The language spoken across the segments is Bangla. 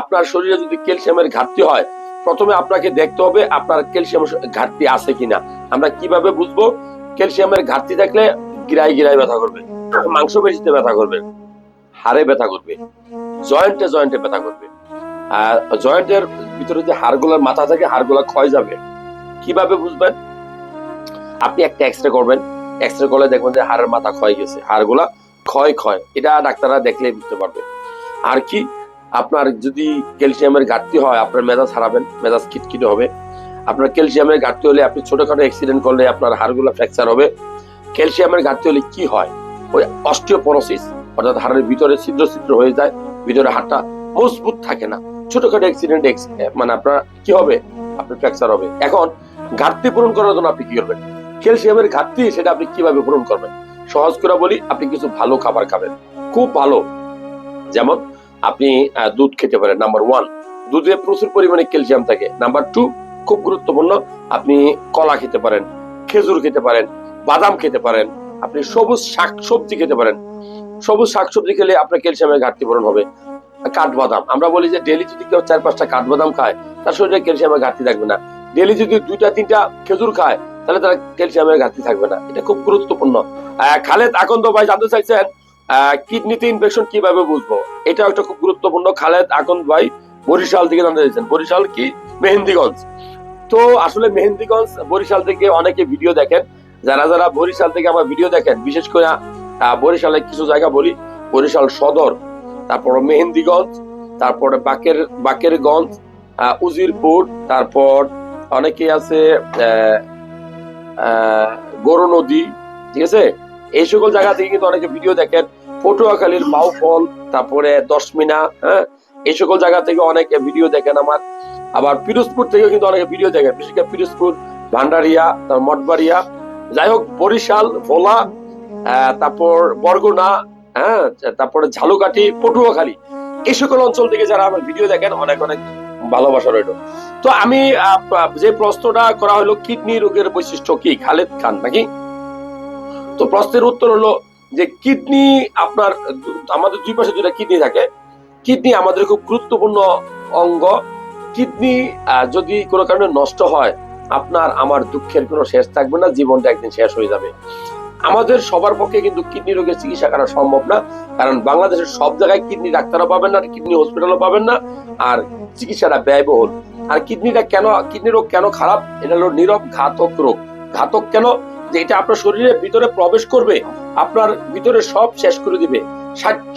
আপনার শরীরে যদি ক্যালসিয়ামের ঘাটতি হয়, প্রথমে আপনাকে দেখতে হবে আপনার ক্যালসিয়াম ঘাটতি আছে কিনা। আমরা কীভাবে বুঝব? ক্যালসিয়ামের ঘাটতি থাকলে গিরাই গিরাই ব্যথা করবে মাংস পেশিতে ব্যথা করবে, হাড়ে ব্যথা করবে, জয়েন্টে জয়েন্টে ব্যথা করবে। আর জয়েন্টের ভিতরে যে হাড়গুলোর মাথা থাকে, হাড়গুলো ক্ষয় যাবে। কীভাবে বুঝবেন? আপনি একটা এক্সরে করবেন। এক্সরে করলে দেখবেন যে হাড়ের মাথা ক্ষয় গেছে, হাড়গুলা ক্ষয় ক্ষয়। এটা ডাক্তাররা দেখলেই বুঝতে পারবে। আর কি? আপনার যদি ক্যালসিয়ামের ঘাটতি হয়, আপনার মেজাজ হারাবেন, মেজাজ খিটখিটে হবে। আপনার ক্যালসিয়ামের ঘাটতি হলে আপনি ছোটখাটো অ্যাক্সিডেন্ট করলে আপনার হাড়গুলো ফ্র্যাকচার হবে। ক্যালসিয়ামের ঘাটতি হলে কি হয়? ওই অস্টিওপরোসিস অর্থাৎ হাড়ের ভিতরে ছিদ্র ছিদ্র হয়ে যায়, ভিতরে হাড়টা মজবুত থাকে না। ছোটখাটো অ্যাক্সিডেন্ট মানে আপনার কি হবে? আপনার ফ্র্যাকচার হবে। এখন, ঘাটতি পূরণ করার জন্য আপনি কি করবেন? ক্যালসিয়ামের ঘাটতি, সেটা আপনি কীভাবে পূরণ করবেন? সহজ করে বলি, আপনি কিছু ভালো খাবার খাবেন। খুব ভালো। যেমন আপনি দুধ খেতে পারেন নাম্বার ওয়ান দুধে প্রচুর পরিমাণে ক্যালসিয়াম থাকে। নাম্বার টু খুব গুরুত্বপূর্ণ, আপনি কলা খেতে পারেন, খেজুর খেতে পারেন, বাদাম খেতে পারেন, আপনি সবুজ শাক সবজি খেতে পারেন। সবুজ শাক সবজি খেলে আপনার ক্যালসিয়ামের ঘাটতি পূরণ হবে। কাঠবাদাম, আমরা বলি যে ডেলি যদি কেউ চার পাঁচটা কাঠবাদাম খায়, তার শরীরে ক্যালসিয়ামের ঘাটতি থাকবে না। ডেলি যদি দুইটা, তিনটা খেজুর খায়, তাহলে তার ক্যালসিয়ামের ঘাটতি থাকবে না। এটা খুব গুরুত্বপূর্ণ। খালেদ আকন্দ ভাই জানতে চাইছেন কিডনিতে ইনফেকশন কীভাবে বুঝব? এটা একটা খুব গুরুত্বপূর্ণ খালেদ আকন্দ ভাই বরিশাল থেকে জানতে চাইছেন। বরিশাল কি? মেহেন্দিগঞ্জ। তো আসলে মেহেন্দিগঞ্জ, বরিশাল থেকে অনেকে ভিডিও দেখেন। যারা যারা বরিশাল থেকে আমার ভিডিও দেখেন, বিশেষ করে বরিশালে কিছু জায়গা বলি, বরিশাল সদর, তারপর মেহেন্দিগঞ্জ, তারপরে বাকের, বাকেরগঞ্জ উজিরপুর, তারপর অনেকে আছে গরু নদী, ঠিক আছে? এই সকল জায়গা থেকে কিন্তু অনেকে ভিডিও দেখেন। পটুয়াখালীর বাউফল, তারপরে দশমিনা হ্যাঁ? এই সকল জায়গা থেকে অনেকে ভিডিও দেখেন আমার। আবার পিরোজপুর থেকেও কিন্তু অনেকে ভিডিও দেখেন। বিশেষ করে পিরোজপুর, ভান্ডারিয়া, তার মঠবাড়িয়া। যাই হোক, বরিশাল, ভোলা তারপর বরগুনা হ্যাঁ? তারপরে ঝালুকাঠি, পটুয়াখালী। এই সকল অঞ্চল থেকে যারা আমার ভিডিও দেখেন, অনেক অনেক ভালোবাসা রইল। তো আমি যে প্রশ্নটা করা হলো, কিডনি রোগের বৈশিষ্ট্য কি? খালেদ খান, নাকি? তো প্রশ্নের উত্তর হলো যে কিডনি আপনার আমাদের দুই পাশে দুটা কিডনি থাকে। কিডনি আমাদের খুব গুরুত্বপূর্ণ অঙ্গ। কিডনি যদি কোনো কারণে নষ্ট হয়, আপনার আমার দুঃখের কোনো শেষ থাকবে না, জীবনটা একদিন শেষ হয়ে যাবে। আমাদের সবার পক্ষে কিন্তু কিডনি রোগের চিকিৎসা করা সম্ভব না, কারণ বাংলাদেশের সব জায়গায় কিডনি ডাক্তারও পাবেন না, কিডনি হসপিটালও পাবেন না, আর চিকিৎসাটা ব্যয়বহুল। আর কিডনিটা কেন কিডনি রোগ কেন খারাপ? এটা হলো নীরব ঘাতক রোগ। ঘাতক কেন? যে এটা আপনার শরীরের ভিতরে প্রবেশ করবে, আপনার ভিতরে সব শেষ করে দিবে।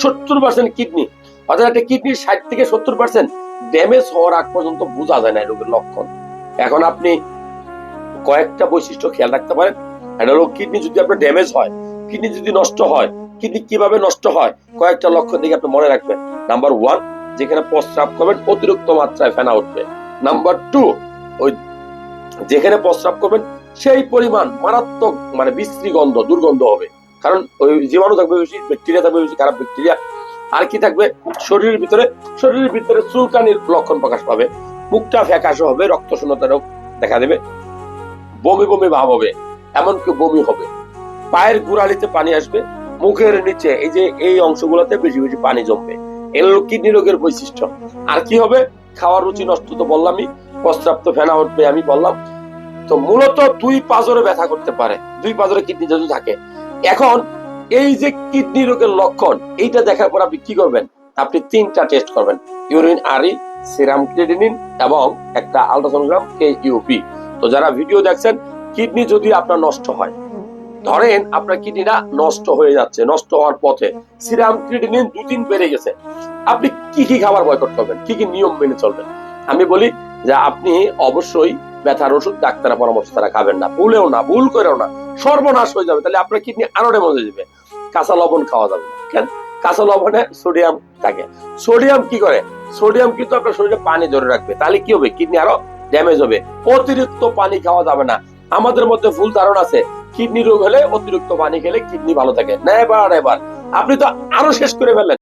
সত্তর পার্সেন্ট কিডনি অর্থাৎ একটা কিডনির ষাট থেকে সত্তর পার্সেন্ট ড্যামেজ হওয়ার আগ পর্যন্ত বোঝা যায় না রোগের লক্ষণ। এখন আপনি কয়েকটা বৈশিষ্ট্য খেয়াল রাখতে পারেন। একটা হলো কিডনি যদি আপনার ড্যামেজ হয় কিডনি যদি নষ্ট হয় কিডনি কীভাবে নষ্ট হয়, কয়েকটা লক্ষণ দিকে আপনি মনে রাখবেন। নাম্বার ওয়ান যেখানে প্রস্রাব করবেন, অতিরিক্ত মাত্রায় ফেনা উঠবে। নাম্বার টু ওই যেখানে প্রস্রাব করবেন সেই পরিমাণ মারাত্মক মানে বিশ্রী গন্ধ, দুর্গন্ধ হবে। কারণ ওই জীবাণু থাকবে বেশি, ব্যাকটেরিয়া থাকবে বেশি, খারাপ ব্যাকটেরিয়া। আর কি থাকবে? শরীরের ভিতরে শরীরের ভিতরে চুলকানির লক্ষণ প্রকাশ পাবে। মুখটা ফ্যাকাশে হবে রক্ত শূন্যতা রোগ দেখা দেবে। বমি বমি ভাব হবে, এমনকি বমি হবে। পায়ের গোড়ালিতে পানি আসবে, মুখের নিচে, এই যে এই অংশগুলোতে বেশি বেশি পানি জমবে। এগুলো কিডনি রোগের বৈশিষ্ট্য। আর কি হবে? খাওয়ার রুচি নষ্ট তো বললামই প্রস্রাব তো ফেনা উঠবে আমি বললাম। তো মূলত দুই পাজরে ব্যথা করতে পারে। দুই পাজরে কিডনি যদি থাকে। এখন এই যে কিডনি রোগের লক্ষণ, এইটা দেখার পর আপনি কি করবেন? আপনি তিনটা টেস্ট করবেন। ইউরিন আরি সিরাম ক্রিয়েটিনিন এবং একটা আলট্রাসোনোগ্রাম কে ইউপি তো যারা ভিডিও দেখছেন, কিডনি যদি আপনার নষ্ট হয়, ধরেন আপনার কিডনিটা নষ্ট হয়ে যাচ্ছে, নষ্ট হওয়ার পথে সিরাম ক্রিয়েটিনিন দু দিন বেড়ে গেছে। আপনি কি কি খাবার বয়কট করবেন? কি কি নিয়ম মেনে চলবেন? আমি বলি যে আপনি অবশ্যই ব্যথার ওষুধ, ডাক্তারের পরামর্শ তারা খাবেন না। ভুলেও না, ভুল করেও না। সর্বনাশ হয়ে যাবে। তাহলে আপনার কিডনি আরও ড্যামেজ হয়ে যাবে। কাঁচা লবণ খাওয়া যাবে কেন? কাঁচা লবণে সোডিয়াম থাকে। সোডিয়াম কি করে? সোডিয়াম কিন্তু আপনার শরীরে পানি ধরে রাখবে। তাহলে কি হবে? কিডনি আরও ড্যামেজ হবে। অতিরিক্ত পানি খাওয়া যাবে না। আমাদের মধ্যে ভুল ধারণা আছে। কিডনি রোগ হলে অতিরিক্ত পানি খেলে কিডনি ভালো থাকে। নেবার এবার আপনি তো আরও শেষ করে ফেললেন।